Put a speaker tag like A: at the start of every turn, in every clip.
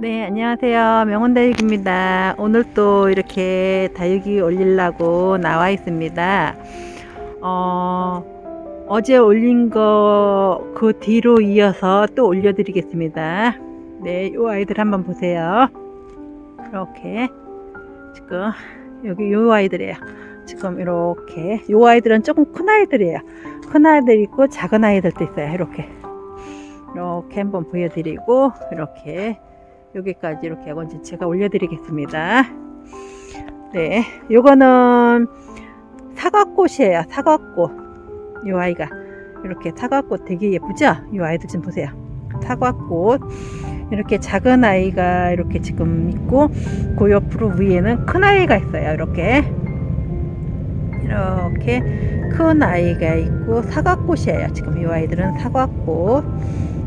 A: 네, 안녕하세요. 명원다육입니다. 오늘 또 이렇게 다육이 올리려고 나와 있습니다. 어, 어제 올린 거 그 뒤로 이어서 또 올려드리겠습니다. 네, 요 아이들 한번 보세요. 이렇게 지금 여기 요 아이들이에요. 지금 이렇게 요 아이들은 조금 큰 아이들이에요. 큰 아이들 있고 작은 아이들도 있어요. 이렇게 이렇게 한번 보여드리고 이렇게 여기까지 이렇게 원진 제가 올려드리겠습니다. 네, 요거는 사과꽃이에요. 사과꽃. 요 아이가 이렇게 사과꽃 되게 예쁘죠? 요 아이들 좀 보세요. 사과꽃. 이렇게 작은 아이가 이렇게 지금 있고 그 옆으로 위에는 큰 아이가 있어요. 이렇게 이렇게 큰 아이가 있고 사과꽃이에요. 지금 이 아이들은 사과꽃.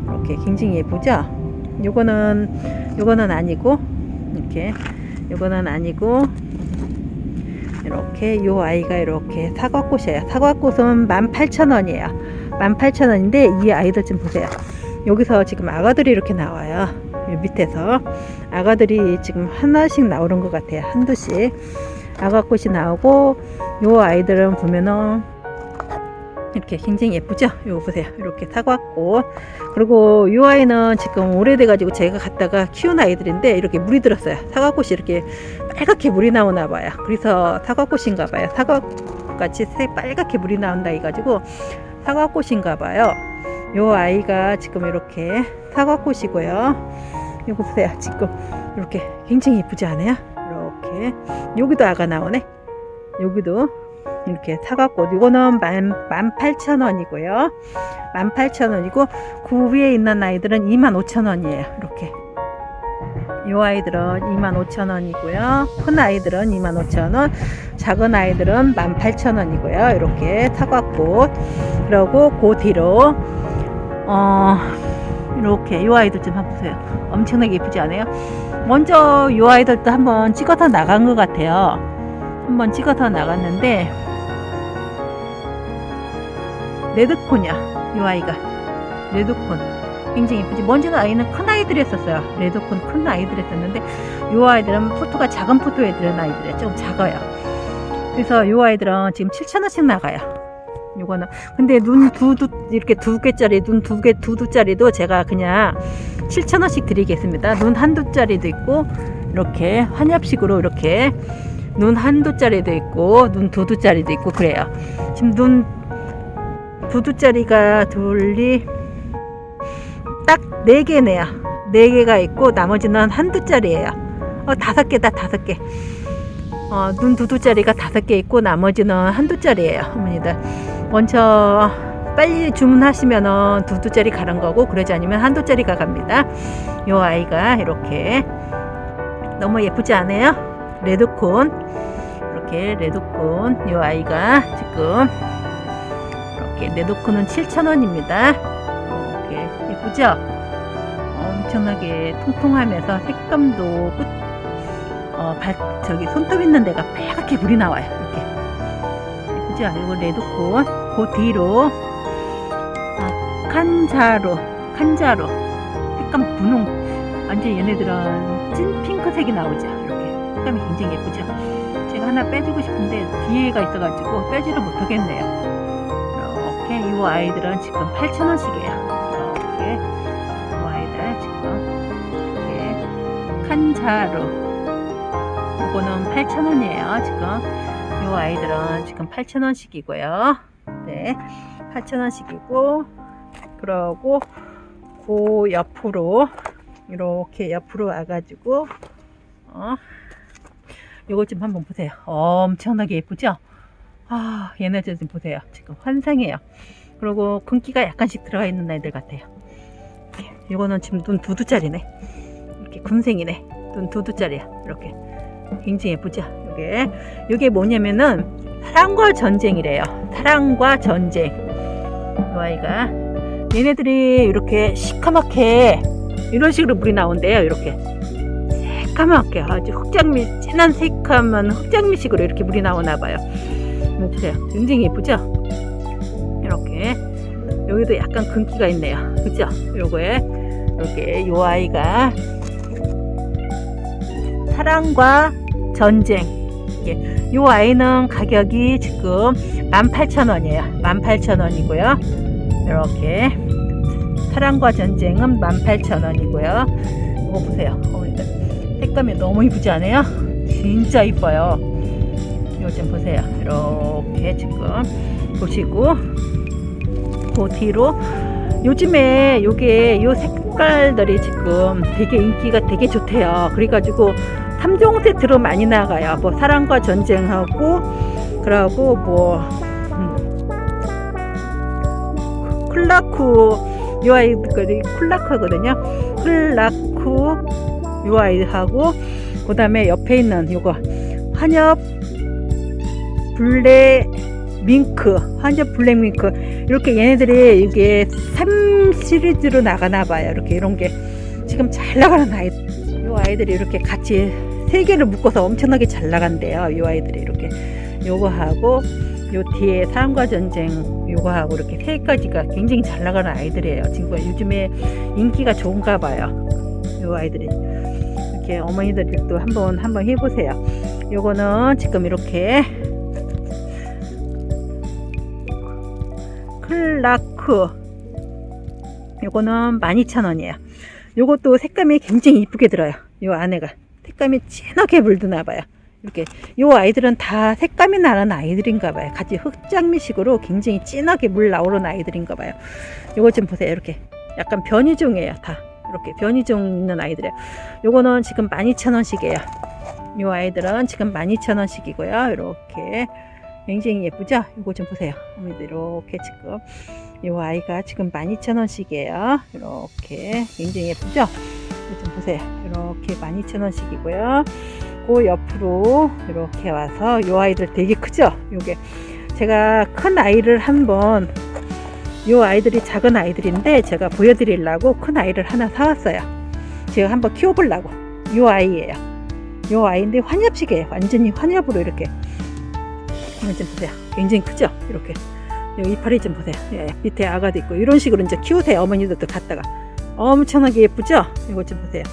A: 이렇게 굉장히 예쁘죠? 요거는 요거는 아니고 이렇게 요거는 아니고 이렇게 요 아이가 이렇게 사과꽃이에요. 사과꽃은 18,000원이에요. 18,000원인데 이 아이들 좀 보세요. 여기서 지금 아가들이 이렇게 나와요. 이 밑에서 아가들이 지금 하나씩 나오는 것 같아요. 한두씩 아가꽃이 나오고 요 아이들은 보면은 이렇게 굉장히 예쁘죠? 요거 보세요. 이렇게 사과꽃. 그리고 요 아이는 지금 오래돼가지고 제가 갖다가 키운 아이들인데 이렇게 물이 들었어요. 사과꽃이 이렇게 빨갛게 물이 나오나 봐요. 그래서 사과꽃인가 봐요. 사과같이 새 빨갛게 물이 나온다 해가지고 사과꽃인가 봐요. 요 아이가 지금 이렇게 사과꽃이고요. 요거 보세요. 지금 이렇게 굉장히 예쁘지 않아요? 이렇게 여기도 아가 나오네. 여기도 이렇게 사과꽃 이거는 만, 만 팔천 원이고요. 만 팔천 원이고 그 위에 있는 아이들은 2만 오천 원이에요. 이렇게. 이 아이들은 2만 오천 원이고요. 큰 아이들은 2만 오천 원 작은 아이들은 만 팔천 원이고요. 이렇게 사과꽃 그리고 그 뒤로 어 이렇게 이 아이들 좀 한번 보세요. 엄청나게 예쁘지 않아요? 먼저 이 아이들도 한번 찍어서 나간 것 같아요. 한번 찍어서 나갔는데 레드콘이야 이 아이가. 레드콘. 굉장히 예쁘지. 먼저 아이는 큰 아이들이 했었어요. 레드콘 큰 아이들이 했었는데 이 아이들은 포토가 작은 포토에 들은 아이들이에요. 좀 작아요. 그래서 이 아이들은 지금 7천원씩 나가요. 요거는. 근데 눈 두 두 이렇게 두 개짜리 눈 두 개 두 두짜리도 제가 그냥 7천원씩 드리겠습니다. 눈 한 두 짜리도 있고 이렇게 환엽식으로 이렇게 눈 한 두짜리도 있고 눈 두 두짜리도 있고 그래요. 지금 눈 두두짜리가 둘이 딱네 개네요. 네 개가 있고 나머지는 한두짜리예요. 어 다섯 개다 다섯 개. 어, 눈 두두짜리가 다섯 개 있고 나머지는 한두짜리예요. 어머니들 먼저 빨리 주문하시면은 두두짜리 가는 거고 그러지 않으면 한두짜리가 갑니다. 요 아이가 이렇게 너무 예쁘지 않아요? 레드콘 이렇게 레드콘 이 아이가 지금 이렇게 레드콘은 7,000원입니다 이렇게 예쁘죠? 엄청나게 통통하면서 색감도 끝, 어, 발, 저기 손톱 있는 데가 빨갛게 물이 나와요 이렇게 예쁘죠? 이거 레드콘 그 뒤로 아, 칸자로 칸자로 색감 분홍 완전 얘네들은 찐 핑크색이 나오죠 이렇게 색감이 굉장히 예쁘죠. 제가 하나 빼주고 싶은데 뒤에가 있어가지고 빼지를 못하겠네요. 이렇게 이 아이들은 지금 8,000원씩이에요. 이렇게 이 아이들 지금 이렇게 칸자루 이거는 8,000원이에요. 지금 이 아이들은 지금 8,000원씩이고요. 네, 8,000원씩이고 그러고 그 옆으로 이렇게 옆으로 와가지고 어, 요거 좀 한번 보세요. 엄청나게 예쁘죠? 아, 얘네들 좀 보세요. 지금 환상이에요. 그리고 금기가 약간씩 들어가 있는 애들 같아요. 이거는 지금 눈 두 두짜리네. 이렇게 금생이네. 눈 두 두짜리야. 이렇게. 굉장히 예쁘죠? 이게. 이게 뭐냐면은 사랑과 전쟁이래요. 사랑과 전쟁. 이 아이가. 얘네들이 이렇게 시커멓게 이런 식으로 물이 나온대요. 이렇게. 새까맣게 아주 흑장미 진한 새까만 흑장미식으로 이렇게 물이 나오나 봐요. 보세요. 굉장히 예쁘죠? 이렇게 여기도 약간 금기가 있네요. 그죠? 요거에 이렇게 요 아이가 사랑과 전쟁. 예. 요 아이는 가격이 지금 18,000원이에요. 18,000원이고요. 이렇게 사랑과 전쟁은 18,000원이고요. 이거 보세요. 색감이 너무 이쁘지 않아요? 진짜 이뻐요. 이거 좀 보세요. 이렇게 지금 보시고 그 뒤로 요즘에 요게 요 색깔들이 지금 되게 인기가 되게 좋대요. 그래가지고 3종 세트로 많이 나가요. 뭐 사랑과 전쟁하고 그러고 뭐 음, 클라쿠 요 아이들이 클라크거든요. 클라쿠 요 아이하고 그다음에 옆에 있는 요거 한엽 블랙 밍크, 한엽 블랙 밍크 이렇게 얘네들이 이게 3 시리즈로 나가나 봐요. 이렇게 이런 게 지금 잘 나가는 아이. 요 아이들이 이렇게 같이 세 개를 묶어서 엄청나게 잘 나간대요. 요 아이들이 이렇게 요거 하고 요 뒤에 사랑과 전쟁 요거 하고 이렇게 세 가지가 굉장히 잘 나가는 아이들이에요. 지금 요즘에 인기가 좋은가 봐요. 요 아이들이 이렇게 어머니들도 한번 한번 해보세요. 요거는 지금 이렇게 클라크 요거는 12,000원이에요. 요것도 색감이 굉장히 이쁘게 들어요. 요 안에가. 색감이 진하게 물드나 봐요. 이렇게 요 아이들은 다 색감이 나는 아이들인가 봐요. 같이 흑장미식으로 굉장히 진하게 물 나오는 아이들인가 봐요. 요거 좀 보세요. 이렇게. 약간 변이종이에요 다. 이렇게 변이종 있는 아이들이에요. 요거는 지금 12,000원씩이에요. 요 아이들은 지금 12,000원씩이고요. 이렇게 굉장히 예쁘죠? 이거 좀 보세요. 이렇게 지금 이 아이가 지금 12,000원씩이에요. 이렇게 굉장히 예쁘죠? 좀 보세요. 이렇게 12,000원씩이고요. 그 옆으로 이렇게 와서 이 아이들 되게 크죠? 요게 제가 큰 아이를 한번 이 아이들이 작은 아이들인데 제가 보여드리려고 큰 아이를 하나 사왔어요. 제가 한번 키워보려고. 이 아이예요. 이 아이인데 환엽식이에요. 완전히 환엽으로 이렇게 이거 좀 보세요. 굉장히 크죠? 이렇게. 이파리 좀 보세요. 예, 밑에 아가도 있고 이런 식으로 이제 키우세요. 어머니들도 갖다가 엄청나게 예쁘죠? 이거 좀 보세요.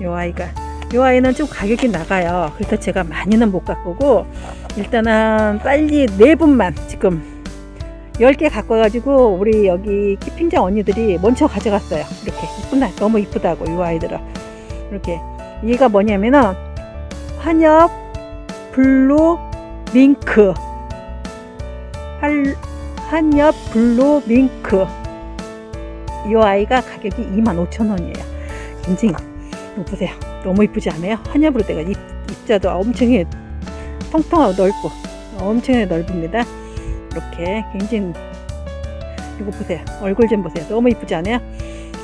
A: 이 아이가 이 아이는 좀 가격이 나가요. 그래서 제가 많이는 못 갖고 오고 일단은 빨리 네 분만 지금 10개 갖고 와가지고 우리 여기 키핑장 언니들이 먼저 가져갔어요. 이렇게 이쁘다. 너무 이쁘다고 이 아이들은 이렇게 얘가 뭐냐면은 환엽 블루 할, 한엽 블루 밍크. 이 아이가 가격이 25,000원이에요. 굉장히 이거 보세요. 너무 이쁘지 않아요? 한엽으로 돼가 입, 입자도 엄청 통통하고 넓고 엄청 넓습니다. 이렇게 굉장히 이거 보세요. 얼굴 좀 보세요. 너무 이쁘지 않아요?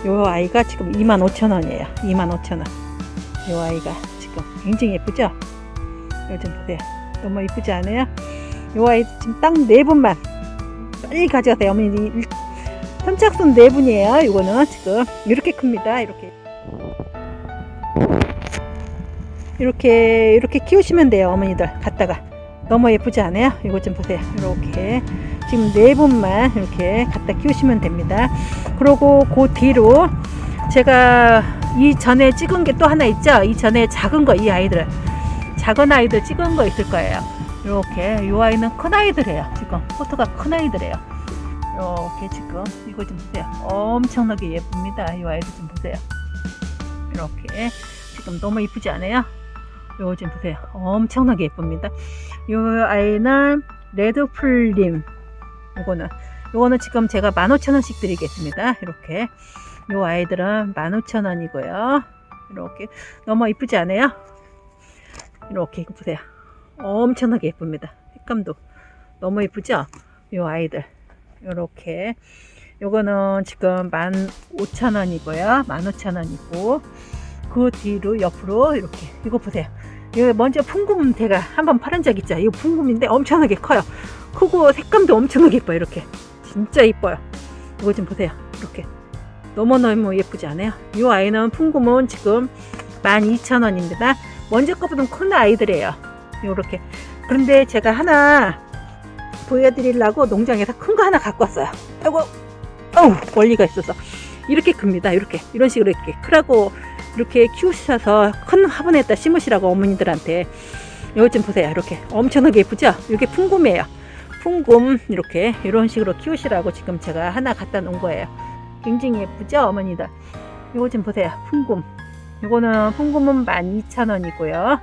A: 이 아이가 지금 25,000원이에요. 25,000원. 이 아이가 지금 굉장히 예쁘죠? 좀 보세요 너무 이쁘지 않아요? 요 아이 지금 딱 네 분만 빨리 가져가세요. 어머니 일- 선착순 네 분이에요. 이거는 지금 이렇게 큽니다. 이렇게 이렇게 이렇게 키우시면 돼요. 어머니들 갖다가 너무 예쁘지 않아요? 이거 좀 보세요. 이렇게 지금 네 분만 이렇게 갖다 키우시면 됩니다. 그리고 그 뒤로 제가 이 전에 찍은 게 또 하나 있죠. 이 전에 작은 거 이 아이들 작은 아이들 찍은 거 있을 거예요. 이렇게 이 아이는 큰 아이들이에요. 지금 포토가 큰 아이들이에요. 이렇게 지금 이거 좀 보세요. 엄청나게 예쁩니다. 이 아이들 좀 보세요. 이렇게 지금 너무 이쁘지 않아요? 이거 좀 보세요. 엄청나게 예쁩니다. 이 아이는 레드풀림. 이거는 이거는 지금 제가 15,000원씩 드리겠습니다. 이렇게 이 아이들은 15,000원이고요. 이렇게 너무 이쁘지 않아요? 이렇게 보세요. 엄청나게 예쁩니다. 색감도 너무 예쁘죠? 이 아이들 이렇게 요거는 지금 15,000원이고요. 15,000원이고 그 뒤로 옆으로 이렇게 이거 보세요. 이거 먼저 풍금대가 한번 팔은 적 있죠? 이거 풍금인데 엄청나게 커요. 크고 색감도 엄청나게 예뻐요. 이렇게 진짜 이뻐요. 이거 좀 보세요. 이렇게 너무너무 예쁘지 않아요? 이 아이는 풍금은 지금 12,000원입니다. 먼저 거보다 큰 아이들이에요. 요렇게. 그런데 제가 하나 보여드리려고 농장에서 큰 거 하나 갖고 왔어요. 아이고, 어우, 멀리가 있어서. 이렇게 큽니다. 이렇게. 이런 식으로 이렇게 크라고 이렇게 키우셔서 큰 화분에다 심으시라고 어머니들한테 이것 좀 보세요. 이렇게 엄청나게 예쁘죠? 이게 풍금이에요. 풍금 이렇게 이런 식으로 키우시라고 지금 제가 하나 갖다 놓은 거예요. 굉장히 예쁘죠, 어머니들? 이거 좀 보세요. 풍금. 이거는 풍금은 12,000원이고요.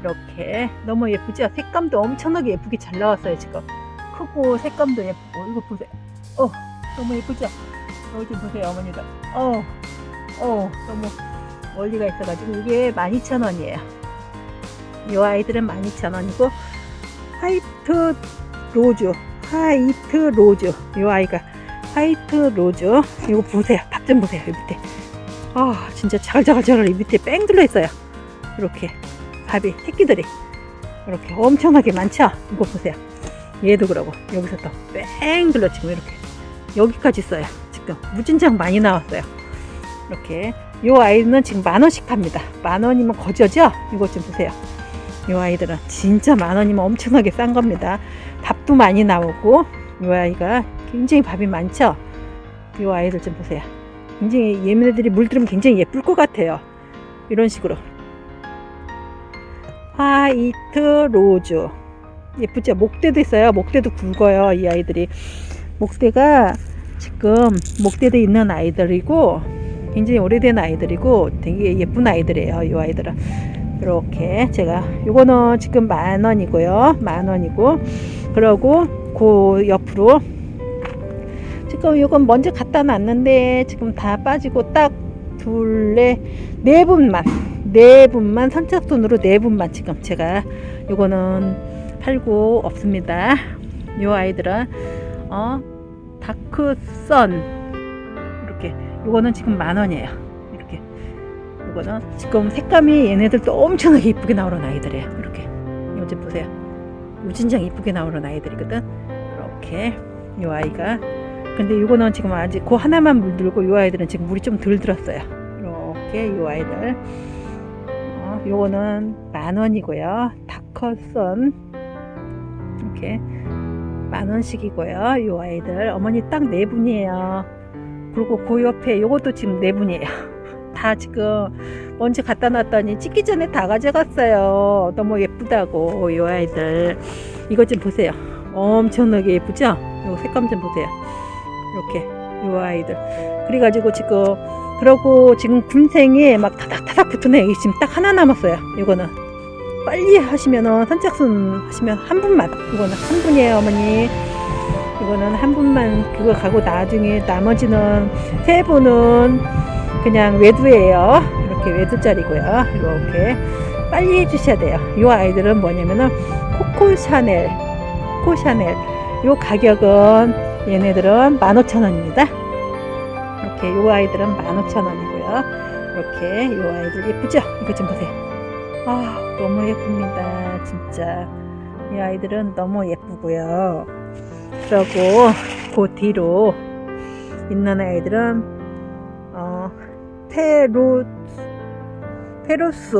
A: 이렇게 너무 예쁘죠? 색감도 엄청나게 예쁘게 잘 나왔어요, 지금. 크고 색감도 예쁘고 이거 보세요. 어, 너무 예쁘죠? 이거 좀 보세요, 어머니들. 어, 어, 너무 멀리가 있어가지고 이게 12,000원이에요. 이 아이들은 12,000원이고 화이트 로즈, 화이트 로즈. 이 아이가 화이트 로즈. 이거 보세요. 밥 좀 보세요. 이 밑에. 아, 진짜 자글자글자글 이 밑에 뺑 둘러 있어요. 이렇게 밥이 새끼들이 이렇게 엄청나게 많죠. 이거 보세요. 얘도 그러고 여기서 또 뺑 둘러 지금 이렇게 여기까지 있어요. 지금 무진장 많이 나왔어요. 이렇게 이 아이는 지금 만 원씩 팝니다. 만 원이면 거저죠? 이것 좀 보세요. 이 아이들은 진짜 만 원이면 엄청나게 싼 겁니다. 밥도 많이 나오고 이 아이가 굉장히 밥이 많죠? 이 아이들 좀 보세요. 굉장히 얘네들이 물들으면 굉장히 예쁠 것 같아요. 이런 식으로. 화이트 로즈. 예쁘죠? 목대도 있어요. 목대도 굵어요. 이 아이들이. 목대가 지금 목대도 있는 아이들이고 굉장히 오래된 아이들이고 되게 예쁜 아이들이에요. 이 아이들은. 이렇게 제가 요거는 지금 만 원이고요. 만 원이고 그러고 그 옆으로 지금 요건 먼저 갖다 놨는데 지금 다 빠지고 딱 둘레 네 분만 네 분만 선착순으로 네 분만 지금 제가 요거는 팔고 없습니다. 요 아이들은 어 다크선 이렇게 요거는 지금 만 원이에요. 이렇게 요거는 지금 색감이 얘네들도 엄청나게 이쁘게 나오는 아이들이에요. 이렇게 좀 보세요. 무진장 이쁘게 나오는 아이들이거든. 이렇게 요 아이가 근데 이거는 지금 아직 그 하나만 물들고 이 아이들은 지금 물이 좀 덜 들었어요. 이렇게 이 아이들. 어, 요거는 만 원이고요. 다커선 이렇게 만 원씩이고요. 이 아이들 어머니 딱 네 분이에요. 그리고 그 옆에 요것도 지금 네 분이에요. 다 지금 먼지 갖다 놨더니 찍기 전에 다 가져갔어요. 너무 예쁘다고 이 아이들. 이거 좀 보세요. 엄청나게 예쁘죠? 요 색감 좀 보세요. 이렇게 요 아이들. 그래가지고 지금 그러고 지금 군생에 막 타닥타닥 붙은 애 지금 딱 하나 남았어요 이거는. 빨리 하시면은 선착순 하시면 한 분만. 이거는 한 분이에요 어머니. 이거는 한 분만 그거 가고 나중에 나머지는 세 분은 그냥 외두예요. 이렇게 외두짜리고요. 이렇게 빨리 해주셔야 돼요. 이 아이들은 뭐냐면은 코코 샤넬 코코 샤넬. 요 가격은 얘네들은 15,000원입니다. 이렇게 요 아이들은 15,000원이고요. 이렇게 요 아이들 예쁘죠? 이거 좀 보세요. 아, 너무 예쁩니다. 진짜. 이 아이들은 너무 예쁘고요. 그리고 그 뒤로 있는 아이들은 어, 페로 페로스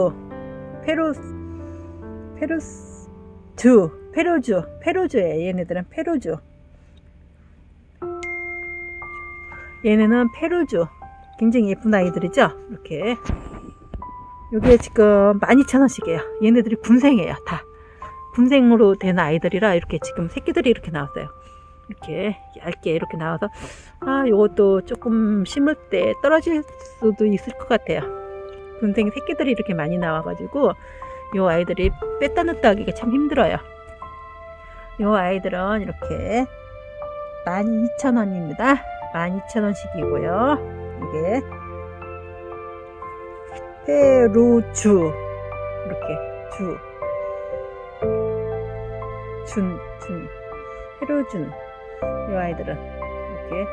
A: 페로스 페로스 주 페로주 페로주예요. 얘네들은 페로주. 얘네는 페루주. 굉장히 예쁜 아이들이죠? 이렇게. 요게 지금 12,000원씩이에요. 얘네들이 군생이에요, 다. 군생으로 된 아이들이라 이렇게 지금 새끼들이 이렇게 나왔어요. 이렇게 얇게 이렇게 나와서, 아, 요것도 조금 심을 때 떨어질 수도 있을 것 같아요. 군생 새끼들이 이렇게 많이 나와 가지고, 요 아이들이 뺐다 넣다 하기가 참 힘들어요. 요 아이들은 이렇게 12,000원입니다. 12,000원씩이고요. 이게 페루주 이렇게 주 준, 준, 페루준 이 아이들은 이렇게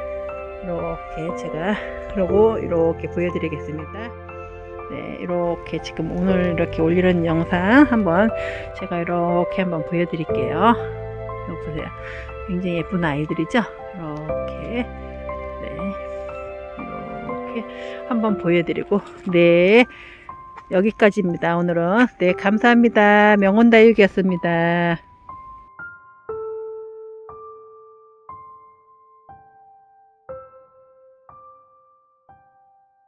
A: 이렇게 제가 그러고 이렇게 보여드리겠습니다. 네, 이렇게 지금 오늘 이렇게 올리는 영상 한번 제가 이렇게 한번 보여드릴게요. 이거 보세요. 굉장히 예쁜 아이들이죠? 이렇게 네, 이렇게 한번 보여드리고 네 여기까지입니다. 오늘은 네 감사합니다. 명원다육이었습니다.